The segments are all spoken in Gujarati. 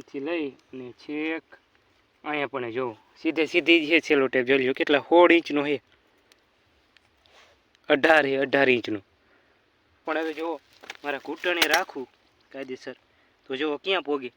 અહીંયાથી લઈ અને છેક અહીંયા પણ જો, સીધે સીધી છે છેલ્લો ટેપ, જોઈ લો કેટલા સોળ ઇંચનો છે. અઢાર છે, અઢાર ઇંચનો. પણ હવે જુઓ, મારા ઘૂંટણે રાખું, કાયદેસર. તો જુઓ ક્યાં પોગે.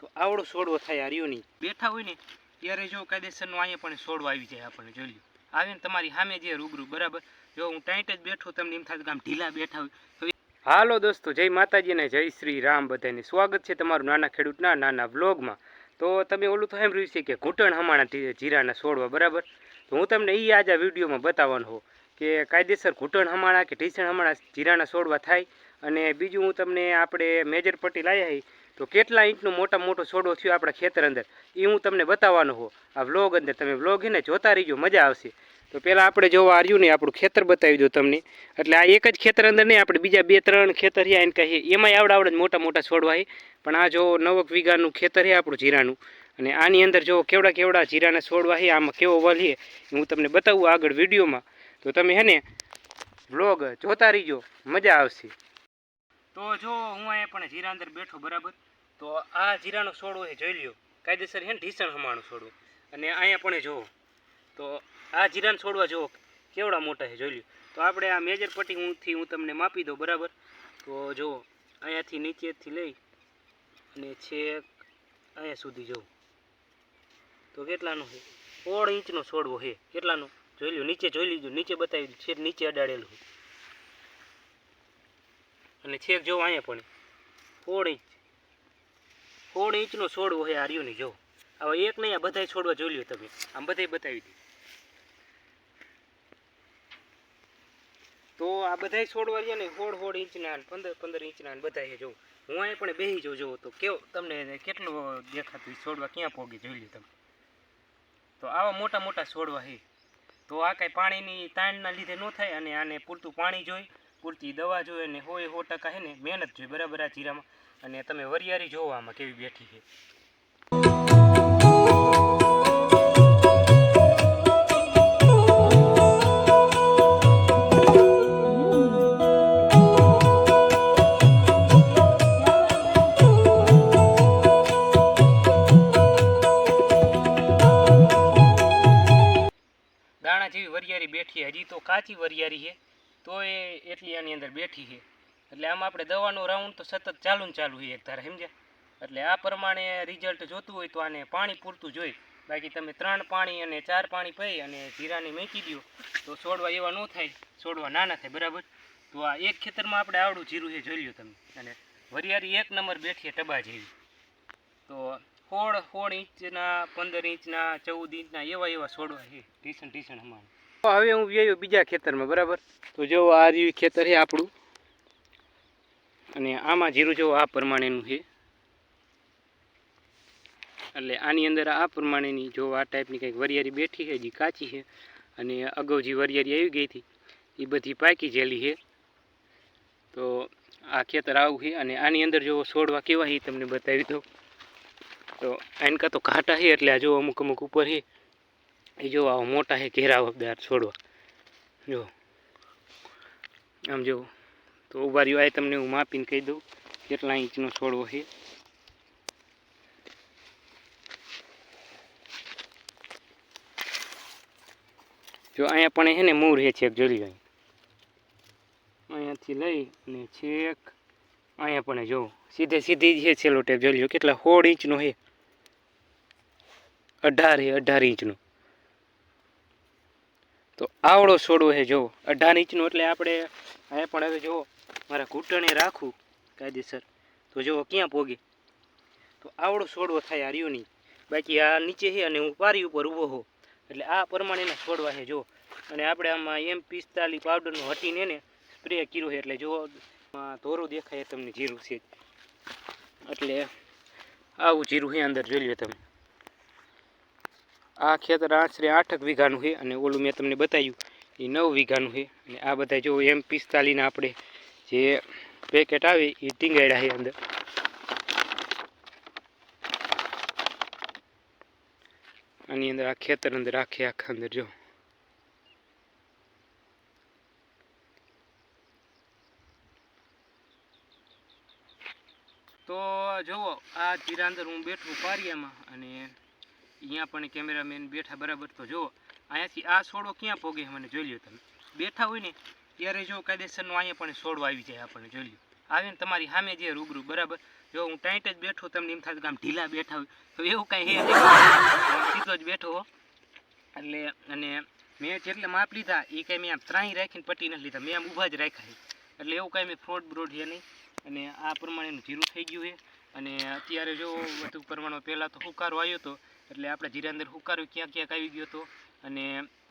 તો આવડો સોડવો થાય આર્યો નહીં. બેઠા હોય ને, ત્યારે જો કાયદેસરનો અહીંયા પણ સોડવો આવી જાય આપણને, જોઈ લો આવીને તમારી સામે જે રૂબરૂ, બરાબર? જો હું ટાઈટ જ બેઠો, તમને એમ થાય કે આમ ઢીલા બેઠા હોય. હાલો દોસ્તો, જય માતાજી અને જય શ્રી રામ બધાને. સ્વાગત છે તમારું નાના ખેડૂતના નાના વ્લોગમાં. તો તમે ઓલું તો રહ્યું છે કે ઘૂંટણ હમાણા જીરાના છોડવા બરાબર? તો હું તમને એ આજ આ વિડીયોમાં બતાવવાનો હો કે કાયદેસર ઘૂંટણ હમણાં કે ઢીસણ હમણાં જીરાના છોડવા થાય. અને બીજું હું તમને આપણે મેજર પટ્ટી લાવ્યા હી, તો કેટલા ઇંચનો મોટા મોટો છોડો થયો આપણા ખેતર અંદર એ હું તમને બતાવવાનો હો આ વ્લોગ અંદર તમે વ્લોગ એને જોતા રહીજો, મજા આવશે. તો પહેલાં આપણે જોવા આવ્યું ને આપણું ખેતર બતાવી દો તમને. એટલે આ એક જ ખેતર અંદર નહીં, આપણે બીજા બે ત્રણ ખેતર રહ્યા એને કહીએ એમાંય આવડા જ મોટા મોટા છોડવા પણ આ જો નવક વીઘાનું ખેતર છે આપણું જીરાનું. અને આની અંદર જો કેવડા કેવડા જીરાના છોડવા છે, આમાં કેવો વલ છે, હું તમને બતાવું આગળ વિડીયોમાં. તો તમે હે ને, વ્લોગ જોતા રહીજો, મજા આવશે. તો જો હું અહીંયા પણ જીરા અંદર બેઠો બરાબર. તો આ જીરાનો છોડવો છે, જોઈ લ્યો. કાયદેસર હે ને, ઢીસણ હમાણું છોડવું અને અહીંયા પણ જો તો આ જીરાને છોડવા જુઓ, કેવડા મોટા છે, જોઈ લ્યો. તો આપણે આ મેજર પટ્ટી હુંથી હું તમને માપી દઉં, બરાબર? તો જુઓ, અહીંયાથી નીચેથી લઈ અને છેક અહીંયા સુધી જવું તો કેટલાનો છે? સોળ ઇંચનો છોડવો છે. કેટલાનો? જોઈ લ્યો, નીચે જોઈ લીધું, નીચે બતાવી દીધું, છેક નીચે અડાડેલું અને છેક જો અહીંયા પણ, સોળ ઇંચ. સોળ ઇંચનો છોડવો છે નહીં જો હવે એક નહીં, આ બધાય છોડવા જોઈ લ્યો તમે. આમ બધાય બતાવી દીધું તો આ બધાય છોડવા રહ્યા ને, હોળ હોળ ઇંચના પંદર પંદર ઇંચના બધા જોઉં હું અહીંયા પણ બેસી જોઉં જોઉં તો કેવો, તમને કેટલું દેખાતું છોડવા ક્યાં પોગે, જોઈ લ્યો તમે. તો આવા મોટા મોટા છોડવા છે તો આ કાંઈ પાણીની તાણના લીધે ન થાય અને આને પૂરતું પાણી જોઈ, પૂરતી દવા જોઈએ અને હોય સો ટકા છે ને, મહેનત જોઈએ બરાબર આ જીરામાં. અને તમે વરિયારી જોવો આમાં કેવી બેઠી છે. જેવી વરિયારી બેઠી હજી તો કાચી વરિયારી છે તો એ એટલી આની અંદર બેઠી છે. એટલે આમ આપણે દવાનો રાઉન્ડ તો સતત ચાલુ ને ચાલુ છે એક ધારા, સમજ્યા? એટલે આ પ્રમાણે રિઝલ્ટ જોતું હોય તો આને પાણી પૂરતું જોઈ. બાકી તમે ત્રણ પાણી અને ચાર પાણી પી અને જીરાને મેકી દો તો છોડવા એવા ન થાય, છોડવા નાના થાય, બરાબર? તો આ એક ખેતરમાં આપણે આવડું જીરું છે, જોઈ લ્યો તમે. અને વરિયારી એક નંબર બેઠી છે, ટબા જેવી. તો સોળ સોળ ઇંચના, પંદર ઇંચના, ચૌદ ઇંચના એવા એવા છોડવા છે. ટીસણ ટીસણ અમારે. હવે હું વ્યયો બીજા ખેતરમાં, બરાબર? તો જો આ જેવી ખેતર છે આપણું. અને આમાં જીરું જો આ પ્રમાણેનું છે. એટલે આની અંદર આ પ્રમાણેની જો આ ટાઈપની કંઈક વરિયારી બેઠી છે, જે કાચી છે, અને અગાઉ જે વરિયારી આવી ગઈ હતી, એ બધી પાકી જેલી છે. તો આ ખેતર આવું છે, અને આની અંદર જો છોડવા કેવા છે તમને બતાવી દઉં. તો એનકા તો કાંટા છે એટલે આ જો અમુક અમુક ઉપર છે એ જો આવા મોટા છે ઘેરાવદાર છોડવા. જો, આમ જો, તો ઊભા રહ્યો, આ તમને હું માપીને કહી દઉં કેટલા ઇંચનો છોડવો છે જો અહીંયા પણ છે ને મૂળ છે છેક જોઈ લો અહીંયાથી લઈ અને છેક, અહીંયા પણ જો, સીધે સીધી છે છેલ્લો ટેપ, જોઈ લો કેટલા સોળ ઇંચનો છે અઢાર હે અઢાર ઇંચનો. તો આવડો છોડવો છે જો અઢાર ઇંચનો એટલે આપણે અહીંયા પણ હવે જુઓ મારા ઘૂંટણે રાખું કાયદેસર. તો જુઓ ક્યાં પોગે. તો આવડો છોડવો થાય આ નહીં. બાકી આ નીચે છે અને હું પારી ઉપર ઊભો હો એટલે આ પ્રમાણેના છોડવા છે જો અને આપણે આમાં એમ પિસ્તાલીસ પાવડરનું હટીને એને સ્પ્રે કર્યો છે, એટલે જો ધોરું દેખાય તમને જીરું છે. એટલે આવું જીરું છે અંદર, જોઈ લો તમે. આ ખેતર આશરે આઠક વીઘાનું છે અને ઓલું મેં તમને બતાવ્યું, એ નવ વીઘાનું છે. અને આ બધા જો એમ પિસ્તાલીસના આપણે જે પેકેટ આવે, એ ટીંગાડ્યા છે અંદર. આની અંદર આ ખેતર અંદર આખે આખા અંદર જો. તો જુઓ, આ જીરા અંદર હું બેઠું પારિયામાં અને અહીંયા પણ કેમેરામેન બેઠા બરાબર તો જુઓ. અહીંયાથી આ છોડો ક્યાં પોગે મને જોઈ લ્યો તમે. બેઠા હોય ને, ત્યારે જો કાયદેસરનો અહીંયા પણ સોડો આવી જાય આપણને જોઈ લ્યો. આવે ને તમારી સામે જે રૂબરૂ, બરાબર? જો હું ટાઈટ જ બેઠો તમને એમ થાય કે આમ ઢીલા બેઠા હોય, તો એવું કાંઈ હે સીધો જ બેઠો એટલે, અને મેં જેટલે માપ લીધા, એ કાંઈ મેં આમ ત્રાહી રાખીને પટ્ટી નથી લીધા. મેં આમ ઊભા જ રાખ્યા એટલે એવું કાંઈ મેં ફ્રોડ બ્રોડ છે નહીં. અને આ પ્રમાણેનું જીરું થઈ ગયું છે. અને અત્યારે જો વધુ પ્રમાણમાં પહેલાં તો હુકારો આવ્યો હતો એટલે આપણે જીરાંદર હુકાર્યું, ક્યાં ક્યાંક આવી ગયો હતો. અને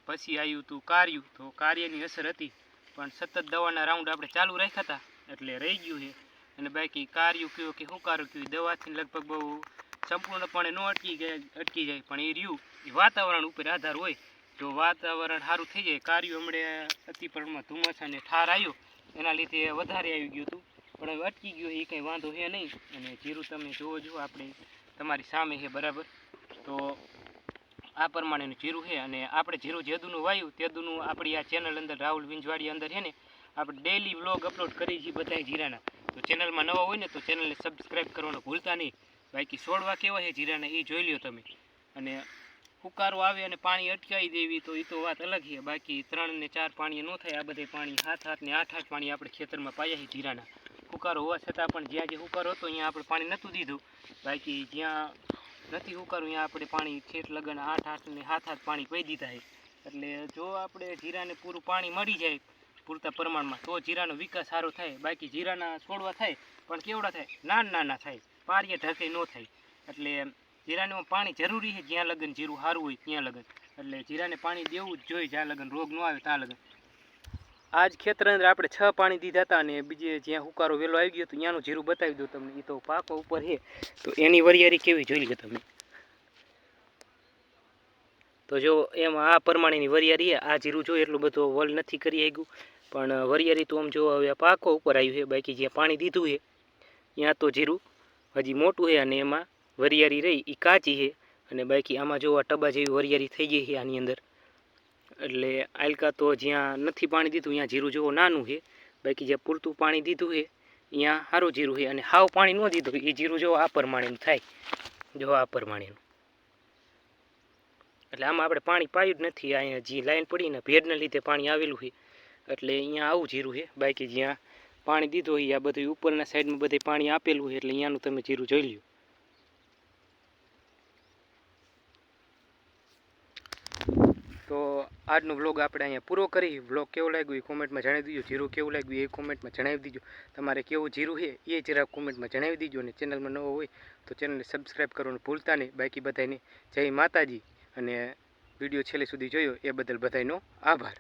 પછી આવ્યું હતું કાર્યું. તો કાર્યની અસર હતી, પણ સતત દવાના રાઉન્ડ આપણે ચાલુ રાખ્યા હતા, એટલે રહી ગયું છે. અને બાકી કાર્યું કયું કે હુકારું કયું, દવાથી લગભગ બહુ સંપૂર્ણપણે ન અટકી જાય અટકી જાય, પણ એ રહ્યું. એ વાતાવરણ ઉપર આધાર હોય, જો વાતાવરણ સારું થઈ જાય, કાર્યું હમણે અતિ પ્રમાણમાં ધુમ્મસ અને ઠાર આવ્યો, એના લીધે વધારે આવી ગયું હતું. પણ હવે અટકી ગયું એ કંઈ વાંધો છે નહીં. અને જીરું તમે જોવો જુઓ આપણે, તમારી સામે છે બરાબર. તો આ પ્રમાણેનું જીરું છે અને આપણે જીરું જેદુનું વાયું તેદુનું આપણી આ ચેનલ અંદર રાહુલ વિંજવાડી અંદર છે ને, આપણે ડેઈલી વ્લોગ અપલોડ કરીએ છીએ બધાય જીરાના. તો ચેનલમાં નવા હોય ને તો ચેનલને સબસ્ક્રાઈબ કરવાનું ભૂલતા નહીં. બાકી છોડવા કેવા છે જીરાના એ જોઈ લ્યો તમે. અને હુકારો આવે અને પાણી અટકાવી દેવી તો એ તો વાત અલગ છે. બાકી ત્રણ ને ચાર પાણી ન થાય, આ બધે પાણી હાથ હાથ ને આઠ આઠ પાણી આપણે ખેતરમાં પાયા છે જીરાના. હુકારો હોવા છતાં પણ જ્યાં જે હુકારો હતો અહીંયા આપણે પાણી નહોતું દીધું. બાકી જ્યાં નથી ઉકાળું અહીંયા આપણે પાણી ઠેઠ લગન આઠ આઠ ને હાથ હાથ પાણી પી દીધા છે. એટલે જો આપણે જીરાને પૂરું પાણી મળી જાય પૂરતા પ્રમાણમાં, તો જીરાનો વિકાસ સારો થાય. બાકી જીરાના છોડવા થાય, પણ કેવડા થાય? નાના નાના થાય. પારીએ ઢકે ન થાય. એટલે જીરાને પાણી જરૂરી છે જ્યાં લગન જીરું સારું હોય ત્યાં લગન. એટલે જીરાને પાણી દેવું જ જોઈએ, જ્યાં લગન રોગ ન આવે ત્યાં લગન. આજ ખેતર અંદર આપણે છ પાણી દીધા હતા અને બીજે જ્યાં હુકારો વેલો આવી ગયો તો ત્યાંનું જીરું બતાવી દઉં તમને. એ તો પાકો ઉપર છે. તો એની વરિયારી કેવી જોઈ લો તમે? તો જો એમાં આ પરમાણેની વરિયારી આ જીરું જો એટલું બધું વલ નથી કરી આવ્યું પણ વરિયારી તો આમ જો હવે પાકો ઉપર આવ્યું છે. બાકી જ્યાં પાણી દીધું છે, ત્યાં તો જીરું હજી મોટું છે અને એમાં વરિયારી રહી. એ કાચી છે. અને બાકી આમાં જો આ ટબા જેવી વરિયારી થઈ ગઈ છે આની અંદર. એટલે આલકા તો જ્યાં નથી પાણી દીધું, ત્યાં જીરું જેવું નાનું છે. બાકી જ્યાં પૂરતું પાણી દીધું છે, ત્યાં સારું જીરું છે. અને હાવ પાણી ન દીધું, એ જીરું જો આ પ્રમાણેનું થાય. જો આ પ્રમાણેનું. એટલે આમાં આપણે પાણી પાયું જ નથી. અહીંયા જે લાઈન પડીને ભેડના લીધે પાણી આવેલું છે. એટલે અહીંયા આવું જીરું છે. બાકી જ્યાં પાણી દીધું હોય, આ બધું ઉપરના સાઈડમાં બધે પાણી આપેલું છે. એટલે અહીંયાનું તમે જીરું જોઈ લ્યો. તો આજનો વ્લોગ આપણે અહીંયા પૂરો કરી. વ્લોગ કેવો લાગ્યો એ કોમેન્ટમાં જણાવી દીજો. જીરું કેવું લાગ્યું એ કોમેન્ટમાં જણાવી દીજો. તમારે કેવું જીરું છે એ જરા કોમેન્ટમાં જણાવી દીજો અને ચેનલમાં નવો હોય તો ચેનલને સબસ્ક્રાઈબ કરવાનું ભૂલતા નહીં. બાકી બધાને જય માતાજી અને વીડિયો છેલ્લે સુધી જોયો એ બદલ બધાનો આભાર.